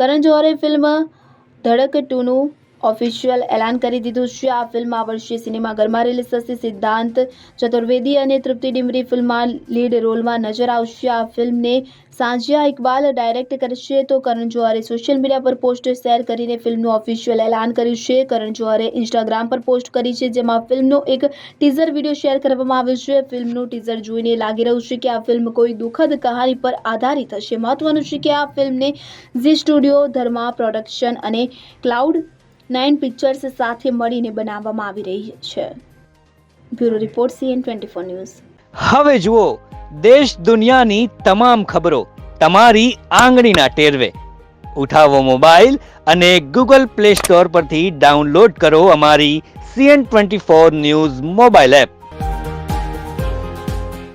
કરણ જોહરે film ધડક ટુનું official એલાન કરી દીધું છે. આ ફિલ્મ આ વર્ષે સિનેમાઘરમાં રિલીઝ થશે. સિદ્ધાંત ચતુર્વેદી અને તૃપ્તિ ડિમરી ફિલ્મમાં લીડ રોલમાં નજર આવશે. આ ફિલ્મને સાંજિયા ઇકબાલ ડાયરેક્ટ કરશે તો કરણ જોહરે સોશિયલ મીડિયા પર પોસ્ટ શેર કરીને ફિલ્મનું ઓફિશિયલ એલાન કર્યું છે. કરણ જોહરે ઇન્સ્ટાગ્રામ પર પોસ્ટ કરી છે, જેમાં ફિલ્મનો એક ટીઝર વીડિયો શેર કરવામાં આવ્યો છે. ફિલ્મનું ટીઝર જોઈને લાગી રહ્યું છે કે આ ફિલ્મ કોઈ દુઃખદ કહાની પર આધારિત હશે. મહત્વનું છે કે આ ફિલ્મને ઝી સ્ટુડિયો ધર્મા પ્રોડક્શન અને ક્લાઉડ નાઇન પિક્ચર્સ સાથે મળીને બનાવવામાં આવી રહી છે. Bureau report CN twenty four news. હવે જુઓ, દેશ દુનિયાની તમામ ખબરો તમારી આંગળીના ટેરવે. ઉઠાવો મોબાઈલ અને ગૂગલ પ્લે સ્ટોર પરથી ડાઉનલોડ કરો અમારી CN twenty four news mobile app.